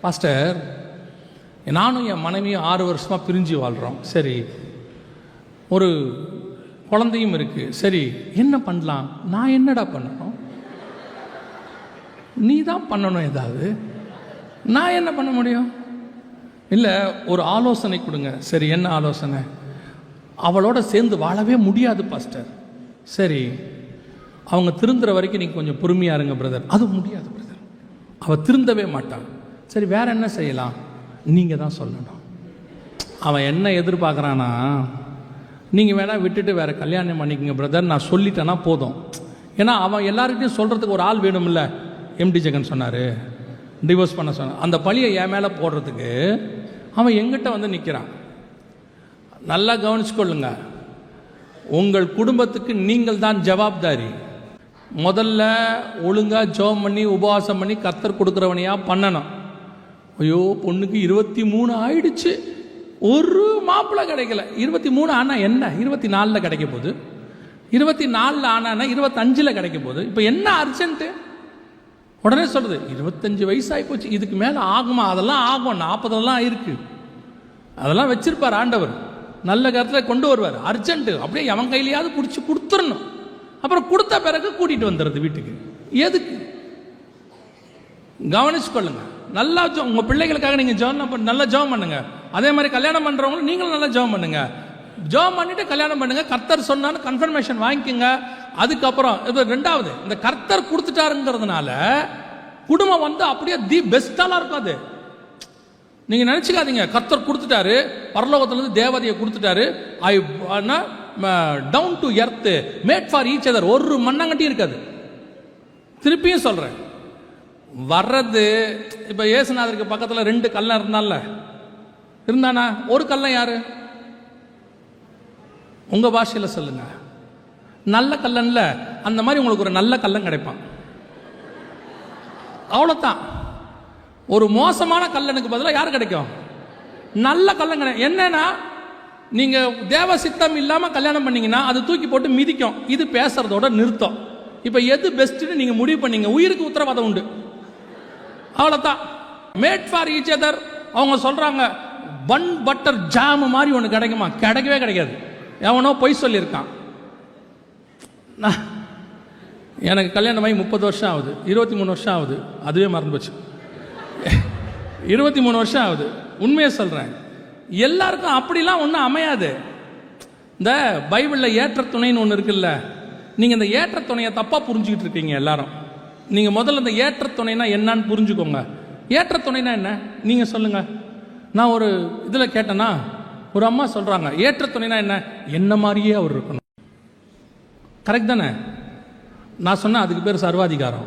Pastor நானும் என் மனைவியும் ஆறு வருஷமாக பிரிஞ்சு வாழ்கிறோம் சரி ஒரு குழந்தையும் இருக்கு. சரி என்ன பண்ணலாம்? நான் என்னடா பண்ணணும்? நீ தான் பண்ணணும் ஏதாவது? நான் என்ன பண்ண முடியும்? இல்லை ஒரு ஆலோசனை கொடுங்க. சரி என்ன ஆலோசனை? அவளோட சேர்ந்து வாழவே முடியாது பாஸ்டர். சரி அவங்க திருந்துற வரைக்கும் நீங்கள் கொஞ்சம் பொறுமையா இருங்க பிரதர். அது முடியாது பிரதர். அவள் திருந்தவே மாட்டான் சரி வேற என்ன செய்யலாம்? நீங்கள் தான் சொல்லணும். அவன் என்ன எதிர்பார்க்குறானா நீங்கள் வேணால் விட்டுட்டு வேற கல்யாணம் பண்ணிக்கங்க பிரதர் நான் சொல்லிட்டேன்னா போதும். ஏன்னா அவன் எல்லாருக்கிட்டையும் சொல்கிறதுக்கு ஒரு ஆள் வேணும்ல எம்டி ஜெகன் சொன்னார். டிவோர்ஸ் பண்ண சொன்னார் அந்த பழியை என் மேலே போடுறதுக்கு அவன் எங்கிட்ட வந்து நிற்கிறான் நல்லா கவனிச்சுக்கொள்ளுங்க. உங்கள் குடும்பத்துக்கு நீங்கள் தான் ஜவாப்தாரி. முதல்ல ஒழுங்காக ஜெபம் பண்ணி உபவாசம் பண்ணி கத்தர் கொடுக்குறவனையாக பண்ணணும். ஐயோ பொண்ணுக்கு இருபத்தி மூணு ஆயிடுச்சு. ஒரு மாப்பிள்ளை கிடைக்கல. இருபத்தி மூணு ஆனால் என்ன? இருபத்தி நாலில் கிடைக்க போகுது. இருபத்தி நாலில் ஆனானா இருபத்தஞ்சில் கிடைக்க போகுது. இப்போ என்ன அர்ஜென்ட்டு உடனே சொல்கிறது இருபத்தஞ்சி வயசாகி போச்சு. இதுக்கு மேலே ஆகுமா? அதெல்லாம் ஆகும். நாற்பதெல்லாம் இருக்குது அதெல்லாம் வச்சிருப்பார் ஆண்டவர். நல்ல கருத்தில் கொண்டு வருவார். அர்ஜென்ட்டு அப்படியே எவன் கையிலையாவது பிடிச்சி கொடுத்துடணும் அப்புறம் கொடுத்த பிறகு கூட்டிட்டு வந்துடுறது வீட்டுக்கு. எதுக்கு? கவனிச்சு கொள்ளுங்க நல்லா ஜோ உங்கள் பிள்ளைகளுக்காக நீங்கள் ஜோம் நல்லா ஜெபம் பண்ணுங்க. அதே மாதிரி கல்யாணம் பண்ணுறவங்களும் நீங்களும் நல்லா ஜெபம் பண்ணுங்க. ஜெபம் பண்ணிட்டு கல்யாணம் பண்ணுங்க. கர்த்தர் சொன்னான்னு கன்ஃபர்மேஷன் வாங்கிக்கோங்க. அதுக்கப்புறம் இது ரெண்டாவது இந்த கர்த்தர் கொடுத்துட்டாருங்கிறதுனால குடும்பம் வந்து அப்படியே தி பெஸ்டாலாம் இருக்கும் அது. நினச்சிக்காதீங்க. கர்த்தர் கொடுத்துட்டாரு. பரலோகத்துலேருந்து தேவதையை கொடுத்துட்டாரு. I down to earth made for each other ஒரு மண்ணாங்கட்டியும் இருக்காது. திருப்பியும் சொல்கிறேன் வர்றது இப்போ ஏசுநாதருக்கு பக்கத்தில் ரெண்டு கல்லன் இருந்தால இருந்தானா? ஒரு கல்லம் யாரு? உங்கள் பாஷையில் சொல்லுங்க. நல்ல கல்லன்ல அந்த மாதிரி உங்களுக்கு ஒரு நல்ல கல்லன் கிடைப்பான். அவ்வளவுதான். ஒரு மோசமான கல்லனுக்கு பதிலாக யார் கிடைக்கும்? நல்ல கல்லன் கிடைக்கும். என்னன்னா நீங்க தேவ சித்தம் இல்லாம கல்யாணம் பண்ணீங்கன்னா அது தூக்கி போட்டு மிதிக்கும். இது பேசுறதோட நிறுத்தம். இப்ப எது பெஸ்ட்னு நீங்க முடிவு பண்ணீங்க. உயிருக்கு உத்தரவாதம் உண்டு. அவ்வளவுதான். மேட் ஃபார் ஈச் அதர் அவங்க சொல்றாங்க பன் பட்டர் ஜாம் மாதிரி ஒன்று கிடைக்குமா? கிடைக்கவே கிடைக்காது. எவனோ பொய் சொல்லியிருக்கான். நான் எனக்கு கல்யாணம் ஆகி முப்பது வருஷம் ஆகுது. இருபத்தி மூணு வருஷம் ஆகுது. அதுவே மறந்து போச்சு. இருபத்தி மூணு வருஷம் ஆகுது. உண்மையை சொல்கிறேன் எல்லாருக்கும் அப்படிலாம் ஒன்றும் அமையாது. இந்த பைபிளில் ஏற்ற துணைன்னு ஒன்று இருக்குல்ல? நீங்கள் இந்த ஏற்ற துணையை தப்பாக புரிஞ்சுக்கிட்டு இருக்கீங்க எல்லாரும். நீங்கள் முதல்ல இந்த ஏற்ற துணைனா என்னன்னு புரிஞ்சுக்கோங்க. ஏற்ற துணைனா என்ன? நீங்கள் சொல்லுங்கள் நான் ஒரு இதில் கேட்டேன்னா ஒரு அம்மா சொல்கிறாங்க ஏற்ற துணைனா என்ன? என்ன மாதிரியே அவர் இருக்கணும். கரெக்ட் தானே? நான் சொன்னேன் அதுக்கு பேர் சர்வாதிகாரம்.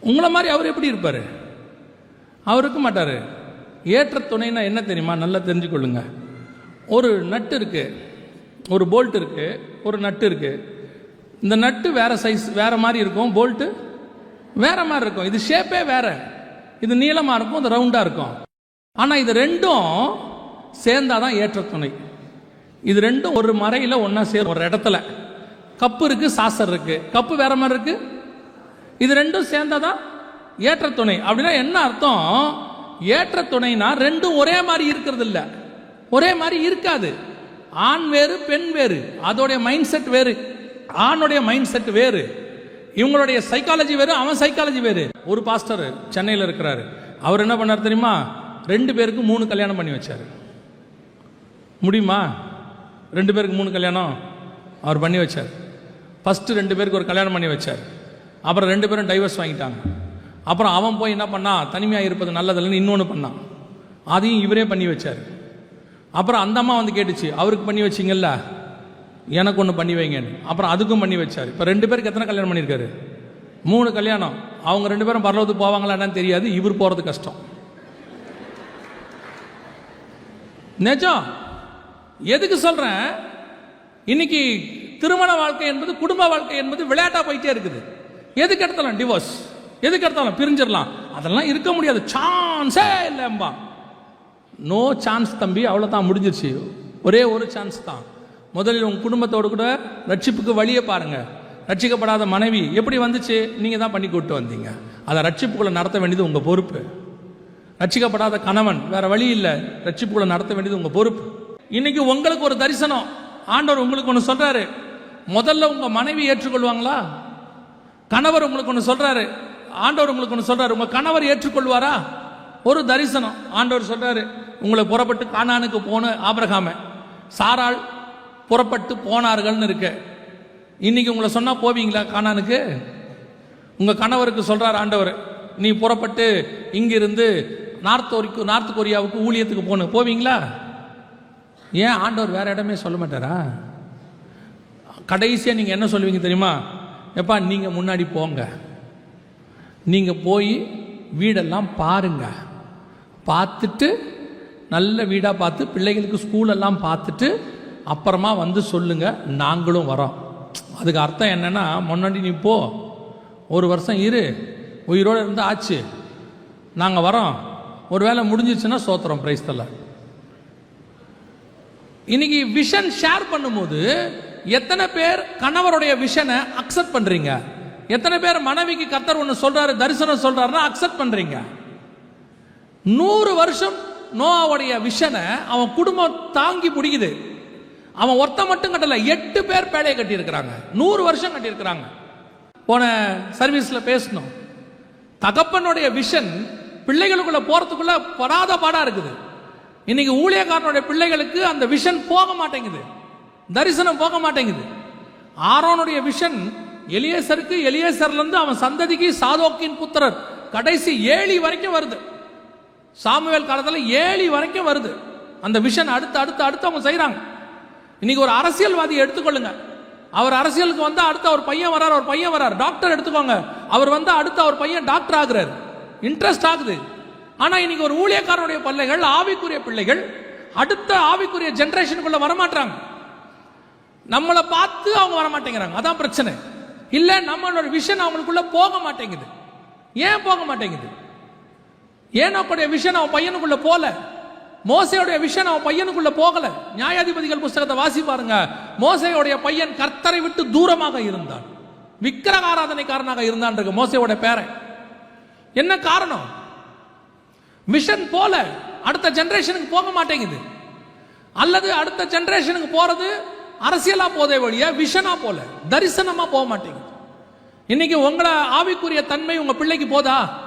உங்களை மாதிரி அவர் எப்படி இருப்பார்? அவர் இருக்க மாட்டார். ஏற்ற துணைனா என்ன தெரியுமா? நல்லா தெரிஞ்சுக்கொள்ளுங்க. ஒரு நட்டு இருக்கு ஒரு போல்ட் இருக்கு ஒரு நட்டு இருக்கு. இந்த நட்டு வேற சைஸ் வேற மாதிரி இருக்கும் போல்ட்டு வேற மாதிரி இருக்கும். இது ஷேப்பே வேற. இது நீளமா இருக்கும் இது ரவுண்டா இருக்கும். ஆனா இது ரெண்டும் சேர்ந்தாதான் ஏற்ற துணை இது ரெண்டும் ஒரு மறையில் ஒன்றா சேரும் ஒரு இடத்துல. கப்பு இருக்குது சாசர் இருக்குது கப்பு வேற மாதிரி இருக்குது இது ரெண்டும் சேர்ந்தாதான் ஏற்ற துணை அப்படின்னா என்ன அர்த்தம்? ஏற்ற துணைனா ரெண்டும் ஒரே மாதிரி இருக்கிறது இல்லை ஒரே மாதிரி இருக்காது. ஆண் வேறு பெண் வேறு. அதோடைய மைண்ட் செட் வேறு. ஆணுடைய மைண்ட் செட் வேறு. இவங்களுடைய சைக்காலஜி வேறு அவன் சைக்காலஜி வேறு. ஒரு பாஸ்டர் சென்னையில் இருக்கிறாரு. அவர் என்ன பண்ணார் தெரியுமா? ரெண்டு பேருக்கு மூணு கல்யாணம் பண்ணி வச்சார். முடியுமா? ரெண்டு பேருக்கு மூணு கல்யாணம் அவர் பண்ணி வச்சார். ஃபஸ்ட்டு ரெண்டு பேருக்கு ஒரு கல்யாணம் பண்ணி வச்சார். அப்புறம் ரெண்டு பேரும் டைவர்ஸ் வாங்கிட்டாங்க. அப்புறம் அவன் போய் என்ன பண்ணான் தனிமையாக இருப்பது நல்லதில்லைன்னு இன்னொன்று பண்ணான். அதையும் இவரே பண்ணி வச்சார். அப்புறம் அந்த அம்மா வந்து கேட்டுச்சு அவருக்கு பண்ணி வச்சிங்கல்ல? எனக்கு ஒன்று பண்ணி வைங்கன்னு. அப்புறம் அதுக்கும் பண்ணி வச்சார். இப்போ ரெண்டு பேருக்கு எத்தனை கல்யாணம் பண்ணியிருக்காரு? மூணு கல்யாணம். அவங்க ரெண்டு பேரும் பரலோகத்துக்கு போவாங்களா என்னன்னு தெரியாது. இவர் போகிறது கஷ்டம். நிஜம்? எதுக்கு சொல்கிறேன் இன்னைக்கு திருமண வாழ்க்கை என்பது குடும்ப வாழ்க்கை என்பது விளையாட்டாக போயிட்டே இருக்குது. எதுக்கு எடுத்தாலும் டிவோர்ஸ் எதுக்கு எடுத்தாலும் பிரிஞ்சிடலாம். அதெல்லாம் இருக்க முடியாது. சான்ஸே இல்லைம்பா நோ சான்ஸ் தம்பி அவ்வளோதான் முடிஞ்சிருச்சு. ஒரே ஒரு சான்ஸ் தான். முதலில் உங்கள் குடும்பத்தோடு கூட ரட்சிப்புக்கு வழியை பாருங்கள் ரட்சிக்கப்படாத மனைவி எப்படி வந்துச்சு? நீங்கள் தான் பண்ணி கூட்டு வந்தீங்க. அதை ரட்சிப்புக்குள்ளே நடத்த வேண்டியது உங்கள் பொறுப்பு. ரட்சிக்கப்படாத கணவன் வேற வழி இல்லை. ரட்சிப்புக்குள்ளே நடத்த வேண்டியது உங்கள் பொறுப்பு. இன்னைக்கு உங்களுக்கு ஒரு தரிசனம். ஆண்டவர் உங்களுக்கு ஒன்று சொல்கிறாரு முதல்ல உங்கள் மனைவி ஏற்றுக்கொள்வாங்களா? கணவர் உங்களுக்கு ஒன்று சொல்கிறாரு ஆண்டவர் உங்களுக்கு ஒன்று சொல்றாரு. உங்க கணவர் ஏற்றுக்கொள்வாரா? ஒரு தரிசனம். ஆண்டவர் சொல்றாரு உங்களை புறப்பட்டு கானானுக்கு போன ஆபரகாம சாரால் புறப்பட்டு போனார்கள்னு இருக்கு. இன்னைக்கு உங்களை சொன்னா போவீங்களா கானானுக்கு? உங்க கணவருக்கு சொல்றார் ஆண்டவர் நீ புறப்பட்டு இங்கிருந்து நார்த் கொரிக்கு நார்த் கொரியாவுக்கு ஊழியத்துக்கு போகணும் போவீங்களா? ஏன் ஆண்டவர் வேற இடமே சொல்ல மாட்டாரா? கடைசியாக நீங்கள் என்ன சொல்லுவீங்க தெரியுமா? எப்பா நீங்கள் முன்னாடி போங்க. நீங்கள் போய் வீடெல்லாம் பாருங்க. பார்த்துட்டு நல்ல வீடாக பார்த்து பிள்ளைகளுக்கு ஸ்கூலெல்லாம் பார்த்துட்டு அப்புறமா வந்து சொல்லுங்கள் நாங்களும் வரோம். அதுக்கு அர்த்தம் என்னன்னா முன்னாடி நீ போ. ஒரு வருஷம் இரு. உயிரோடு இருந்து ஆச்சு. நாங்கள் வரோம். ஒரு வேளை முடிஞ்சிச்சுன்னா சோத்திரம் பிரைஸ் தரல இன்னைக்கு விஷன் ஷேர் பண்ணும்போது எத்தனை பேர் கணவருடைய விஷனை அக்செப்ட் பண்ணுறீங்க எத்தனை பேர் மனைவிக்கு கத்தர் ஒன்று சொல்றாரு தரிசனம் சொல்றாருன்னா அக்செப்ட் பண்றீங்க. நூறு வருஷம் நோவாவுடைய விஷனை அவன் குடும்பம் தாங்கி பிடிக்குது அவன் ஒருத்த மட்டும் கட்டல எட்டு பேர் பேழையை கட்டியிருக்கிறாங்க. நூறு வருஷம் கட்டியிருக்கிறாங்க. போன சர்வீஸில் பேசணும் தகப்பனுடைய விஷன் பிள்ளைகளுக்குள்ள போறதுக்குள்ள படாத பாடா இருக்குது. இன்னைக்கு ஊழியக்காரனுடைய பிள்ளைகளுக்கு அந்த விஷன் போக மாட்டேங்குது. தரிசனம் போக மாட்டேங்குது. ஆரோனுடைய விஷன் எலியேசருக்கு எலியேசர்லேருந்து அவன் சந்ததிக்கு சாதோக்கின் புத்திரர். கடைசி ஏழி வரைக்கும் வருது. சாமுவேல் காலத்தில் ஏழி வரைக்கும் வருது. அந்த விஷன் அடுத்து அடுத்து அடுத்து அவங்க செய்கிறாங்க இன்னைக்கு ஒரு அரசியல்வாதியை எடுத்துக்கொள்ளுங்க. அவர் அரசியலுக்கு வந்தால் அடுத்து அவர் பையன் வரார் அவர் பையன் வரார் டாக்டர் எடுத்துக்கோங்க. அவர் வந்து அடுத்து அவர் பையன் டாக்டர் ஆகுறாரு. இன்ட்ரெஸ்ட் ஆகுது. ஆனால் இன்னைக்கு ஒரு ஊழியக்காரனுடைய பிள்ளைகள் ஆவிக்குரிய பிள்ளைகள் அடுத்த ஆவிக்குரிய ஜெனரேஷனுக்குள்ள வரமாட்டாங்க நம்மளை பார்த்து அவங்க வர மாட்டேங்கிறாங்க அதான் பிரச்சனை. இல்ல நம்மளோட விஷன் அவங்களுக்குள்ள போக மாட்டேங்குது. ஏன் போக மாட்டேங்குது? ஏனோக்குடைய விஷன் அவன் பையனுக்குள்ள போல. மோசையுடைய விஷன் அவன் பையனுக்குள்ள போகல. நியாயாதிபதிகள் புஸ்தகத்தை வாசி பாருங்க. மோசையுடைய பையன் கர்த்தரை விட்டு தூரமாக இருந்தான். விக்கிரக ஆராதனைக்காரனாக இருந்தான் இருக்கு மோசையோட பேரை. என்ன காரணம்? மிஷன் போல அடுத்த ஜென்ரேஷனுக்கு போக மாட்டேங்குது. அல்லது அடுத்த ஜென்ரேஷனுக்கு போறது அரசியலா போதே வழிய விஷனா போல. தரிசனமா போக மாட்டேங்குது. இன்னைக்கு உங்களை ஆவிக்குரிய தன்மை உங்க பிள்ளைக்கு போதா?